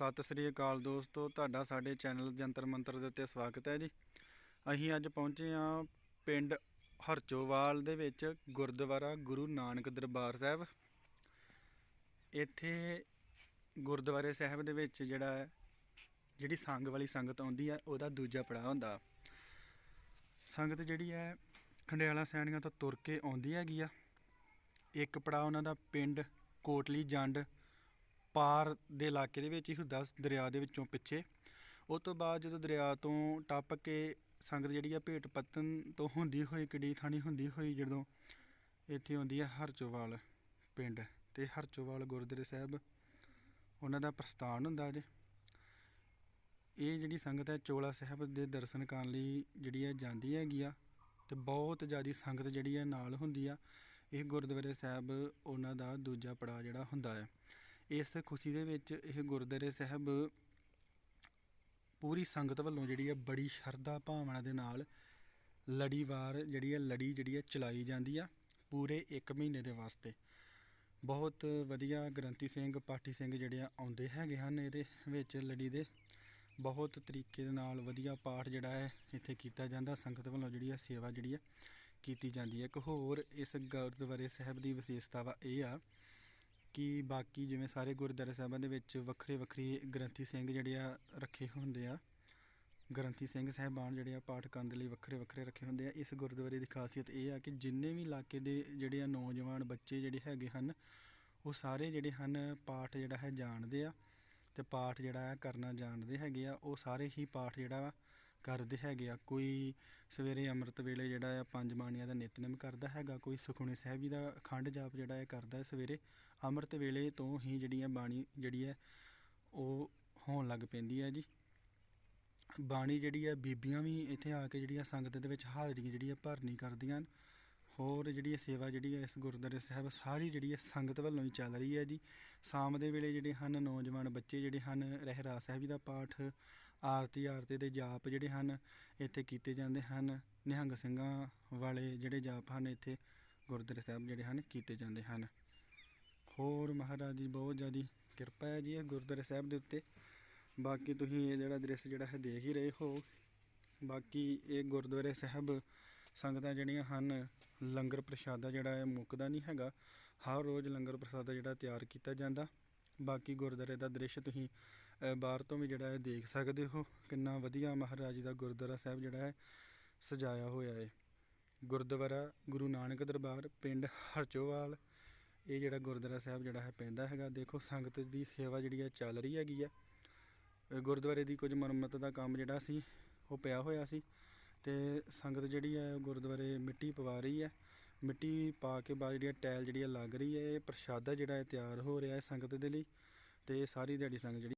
ਸਤਿ ਸ੍ਰੀ ਅਕਾਲ ਦੋਸਤੋ, ਤੁਹਾਡਾ ਸਾਡੇ ਚੈਨਲ ਜੰਤਰ ਮੰਤਰ ਦੇ ਉੱਤੇ ਸਵਾਗਤ ਹੈ ਜੀ। ਅਸੀਂ ਅੱਜ ਪਹੁੰਚੇ ਹਾਂ ਪਿੰਡ ਹਰਚੋਵਾਲ ਦੇ ਵਿੱਚ, ਗੁਰਦੁਆਰਾ ਗੁਰੂ ਨਾਨਕ ਦਰਬਾਰ ਸਾਹਿਬ। ਇੱਥੇ ਗੁਰਦੁਆਰੇ ਸਾਹਿਬ ਦੇ ਵਿੱਚ ਜਿਹੜਾ ਜਿਹੜੀ ਸੰਗ ਵਾਲੀ ਸੰਗਤ ਆਉਂਦੀ ਹੈ, ਉਹਦਾ ਦੂਜਾ ਪੜਾਅ ਹੁੰਦਾ। ਸੰਗਤ ਜਿਹੜੀ ਹੈ, ਖੰਡਿਆਲਾ ਸੈਣੀਆਂ ਤੋਂ ਤੁਰ ਕੇ ਆਉਂਦੀ ਹੈਗੀ ਆ। ਇੱਕ ਪੜਾਅ ਉਹਨਾਂ ਦਾ ਪਿੰਡ ਕੋਟਲੀ ਜੰਡ ਪਾਰ ਦੇ ਇਲਾਕੇ ਦੇ ਵਿੱਚ ਹੀ ਹੁੰਦਾ ਦਰਿਆ ਦੇ ਵਿੱਚੋਂ ਪਿੱਛੇ। ਉਸ ਤੋਂ ਬਾਅਦ ਜਦੋਂ ਦਰਿਆ ਤੋਂ ਟੱਪ ਕੇ ਸੰਗਤ ਜਿਹੜੀ ਆ ਭੇਟ ਪੱਤਨ ਤੋਂ ਹੁੰਦੀ ਹੋਈ, ਕਿੱਡੀ ਥਾਣੀ ਹੁੰਦੀ ਹੋਈ ਜਦੋਂ ਇੱਥੇ ਆਉਂਦੀ ਆ ਹਰਚੋਵਾਲ ਪਿੰਡ ਤੇ ਹਰਚੋਵਾਲ ਗੁਰਦੁਆਰੇ ਸਾਹਿਬ, ਉਹਨਾਂ ਦਾ ਪ੍ਰਸਥਾਨ ਹੁੰਦਾ ਜੇ ਇਹ ਜਿਹੜੀ ਸੰਗਤ ਹੈ, ਚੋਲਾ ਸਾਹਿਬ ਦੇ ਦਰਸ਼ਨ ਕਰਨ ਲਈ ਜਿਹੜੀ ਹੈ ਜਾਂਦੀ ਹੈਗੀ ਆ ਤੇ ਬਹੁਤ ਜ਼ਿਆਦੀ ਸੰਗਤ ਜਿਹੜੀ ਹੈ ਨਾਲ ਹੁੰਦੀ ਆ। ਇਹ ਗੁਰਦੁਆਰੇ ਸਾਹਿਬ, ਉਹਨਾਂ ਦਾ ਦੂਜਾ ਪੜਾਅ ਜਿਹੜਾ ਹੁੰਦਾ ਹੈ। ਇਸ ਖੁਸ਼ੀ ਦੇ ਵਿੱਚ ਇਹ ਗੁਰਦੁਆਰੇ ਸਾਹਿਬ ਪੂਰੀ ਸੰਗਤ ਵੱਲੋਂ ਜਿਹੜੀ ਹੈ ਬੜੀ ਸ਼ਰਧਾ ਭਾਵਨਾ ਦੇ ਨਾਲ ਲੜੀਵਾਰ ਜਿਹੜੀ ਹੈ ਲੜੀ ਜਿਹੜੀ ਹੈ ਚਲਾਈ ਜਾਂਦੀ ਆ ਪੂਰੇ 1 ਮਹੀਨੇ ਦੇ ਵਾਸਤੇ। ਬਹੁਤ ਵਧੀਆ ਗ੍ਰੰਥੀ ਸਿੰਘ, ਪਾਠੀ ਸਿੰਘ ਜਿਹੜੇ ਆ ਆਉਂਦੇ ਹੈਗੇ ਹਨ ਇਹਦੇ ਵਿੱਚ ਲੜੀ ਦੇ। ਬਹੁਤ ਤਰੀਕੇ ਦੇ ਨਾਲ ਵਧੀਆ ਪਾਠ ਜਿਹੜਾ ਹੈ ਇੱਥੇ ਕੀਤਾ ਜਾਂਦਾ, ਸੰਗਤ ਵੱਲੋਂ ਜਿਹੜੀ ਹੈ ਸੇਵਾ ਜਿਹੜੀ ਹੈ ਕੀਤੀ ਜਾਂਦੀ ਹੈ। ਇੱਕ ਹੋਰ ਇਸ ਗੁਰਦੁਆਰੇ ਸਾਹਿਬ ਦੀ ਵਿਸ਼ੇਸ਼ਤਾ ਵਾ ਇਹ ਆ ਕਿ ਬਾਕੀ ਜਿਵੇਂ ਸਾਰੇ ਗੁਰਦੁਆਰੇ ਸਾਹਿਬਾਂ ਦੇ ਵਿੱਚ ਵੱਖਰੇ ਵੱਖਰੇ ਗ੍ਰੰਥੀ ਸਿੰਘ ਜਿਹੜੇ ਆ ਰੱਖੇ ਹੁੰਦੇ ਆ। ਗ੍ਰੰਥੀ ਸਿੰਘ ਸਾਹਿਬਾਨ ਜਿਹੜੇ ਆ ਪਾਠ ਕਰਨ ਦੇ ਲਈ ਵੱਖਰੇ ਵੱਖਰੇ ਰੱਖੇ ਹੁੰਦੇ ਆ। ਇਸ ਗੁਰਦੁਆਰੇ ਦੀ ਖਾਸੀਅਤ ਇਹ ਆ ਕਿ ਜਿੰਨੇ ਵੀ ਇਲਾਕੇ ਦੇ ਜਿਹੜੇ ਆ ਨੌਜਵਾਨ ਬੱਚੇ ਜਿਹੜੇ ਹੈਗੇ ਹਨ, ਉਹ ਸਾਰੇ ਜਿਹੜੇ ਹਨ ਪਾਠ ਜਿਹੜਾ ਹੈ ਜਾਣਦੇ ਆ ਤੇ ਪਾਠ ਜਿਹੜਾ ਹੈ ਕਰਨਾ ਜਾਣਦੇ ਹੈਗੇ ਆ। ਉਹ ਸਾਰੇ ਹੀ ਪਾਠ ਜਿਹੜਾ ਵਾ ਕਰਦੇ ਹੈਗੇ ਆ, ਕੋਈ ਸਵੇਰੇ ਅੰਮ੍ਰਿਤ ਵੇਲੇ ਜਿਹੜਾ ਆ ਪੰਜ ਬਾਣੀਆਂ ਦਾ ਨਿਤਨੇਮ ਕਰਦਾ ਹੈਗਾ, ਕੋਈ ਸੁਖਮਨੀ ਸਾਹਿਬ ਜੀ ਦਾ ਅਖੰਡ ਜਾਪ ਜਿਹੜਾ ਹੈ ਕਰਦਾ ਹੈ ਸਵੇਰੇ, ਅੰਮ੍ਰਿਤ ਵੇਲੇ ਤੋਂ ਹੀ ਜਿਹੜੀ ਹੈ ਬਾਣੀ ਜਿਹੜੀ ਹੈ ਉਹ ਹੋਣ ਲੱਗ ਪੈਂਦੀ ਹੈ ਜੀ। ਬਾਣੀ ਜਿਹੜੀ ਹੈ ਬੀਬੀਆਂ ਵੀ ਇੱਥੇ ਆ ਕੇ ਜਿਹੜੀਆਂ ਸੰਗਤ ਦੇ ਵਿੱਚ ਹਾਜ਼ਰੀਆਂ ਜਿਹੜੀ ਹੈ ਭਰਨੀ ਕਰਦੀਆਂ ਹਨ ਹੋਰ ਜਿਹੜੀ ਇਹ ਸੇਵਾ ਜਿਹੜੀ ਹੈ ਇਸ ਗੁਰਦੁਆਰੇ ਸਾਹਿਬ, ਸਾਰੀ ਜਿਹੜੀ ਹੈ ਸੰਗਤ ਵੱਲੋਂ ਹੀ ਚੱਲ ਰਹੀ ਹੈ ਜੀ। ਸ਼ਾਮ ਦੇ ਵੇਲੇ ਜਿਹੜੇ ਹਨ, ਨੌਜਵਾਨ ਬੱਚੇ ਜਿਹੜੇ ਹਨ ਰਹਿਰਾਸ ਸਾਹਿਬ ਜੀ ਦਾ ਪਾਠ, ਆਰਤੀ ਆਰਤੀ ਦੇ ਜਾਪ ਜਿਹੜੇ ਹਨ, ਇੱਥੇ ਕੀਤੇ ਜਾਂਦੇ ਹਨ। ਨਿਹੰਗ ਸਿੰਘਾਂ ਵਾਲੇ ਜਿਹੜੇ ਜਾਪ ਹਨ, ਇੱਥੇ ਗੁਰਦੁਆਰੇ ਸਾਹਿਬ ਜਿਹੜੇ ਹਨ, ਕੀਤੇ ਜਾਂਦੇ ਹਨ। ਹੋਰ ਮਹਾਰਾਜ ਜੀ, ਬਹੁਤ ਜ਼ਿਆਦੀ ਕਿਰਪਾ ਹੈ ਜੀ ਇਹ ਗੁਰਦੁਆਰੇ ਸਾਹਿਬ ਦੇ ਉੱਤੇ। ਬਾਕੀ ਤੁਸੀਂ ਇਹ ਜਿਹੜਾ ਦ੍ਰਿਸ਼ ਜਿਹੜਾ ਹੈ ਦੇਖ ਹੀ ਰਹੇ ਹੋ। ਬਾਕੀ ਇਹ ਗੁਰਦੁਆਰੇ ਸਾਹਿਬ ਸੰਗਤਾਂ ਜਿਹੜੀਆਂ ਹਨ, ਲੰਗਰ ਪ੍ਰਸ਼ਾਦਾ ਜਿਹੜਾ ਹੈ ਮੁੱਕਦਾ ਨਹੀਂ ਹੈਗਾ। ਹਰ ਰੋਜ਼ ਲੰਗਰ ਪ੍ਰਸ਼ਾਦਾ ਜਿਹੜਾ ਤਿਆਰ ਕੀਤਾ ਜਾਂਦਾ। ਬਾਕੀ ਗੁਰਦੁਆਰੇ ਦਾ ਦ੍ਰਿਸ਼ ਤੁਸੀਂ ਬਾਹਰ ਤੋਂ ਵੀ ਜਿਹੜਾ ਹੈ ਦੇਖ ਸਕਦੇ ਹੋ। ਕਿੰਨਾ ਵਧੀਆ ਮਹਾਰਾਜ ਜੀ ਦਾ ਗੁਰਦੁਆਰਾ ਸਾਹਿਬ ਜਿਹੜਾ ਹੈ, ਸਜਾਇਆ ਹੋਇਆ ਹੈ। ਗੁਰਦੁਆਰਾ ਗੁਰੂ ਨਾਨਕ ਦਰਬਾਰ, ਪਿੰਡ ਹਰਚੋਵਾਲ, ਇਹ ਜਿਹੜਾ ਗੁਰਦੁਆਰਾ ਸਾਹਿਬ ਜਿਹੜਾ ਹੈ ਪੈਂਦਾ ਹੈਗਾ। ਦੇਖੋ, ਸੰਗਤ ਦੀ ਸੇਵਾ ਜਿਹੜੀ ਹੈ, ਚੱਲ ਰਹੀ ਹੈਗੀ ਆ ਗੁਰਦੁਆਰੇ ਦੀ ਕੁਝ ਮੁਰੰਮਤ ਦਾ ਕੰਮ ਜਿਹੜਾ ਸੀ, ਉਹ ਪਿਆ ਹੋਇਆ ਸੀ। ਤੇ ਸੰਗਤ ਜਿਹੜੀ ਹੈ ਗੁਰਦੁਆਰੇ ਮਿੱਟੀ ਪਵਾ ਰਹੀ ਹੈ। ਮਿੱਟੀ ਪਾ ਕੇ ਬਾਅਦ ਜਿਹੜੀ ਹੈ ਟਾਇਲ ਜਿਹੜੀ ਹੈ ਲੱਗ ਰਹੀ ਹੈ, ਇਹ ਪ੍ਰਸ਼ਾਦਾ ਜਿਹੜਾ ਹੈ ਤਿਆਰ ਹੋ ਰਿਹਾ ਹੈ ਸੰਗਤ ਦੇ ਲਈ ਤੇ ਸਾਰੀ ਦਿਹਾੜੀ ਸੰਗਤ ਜਿਹੜੀ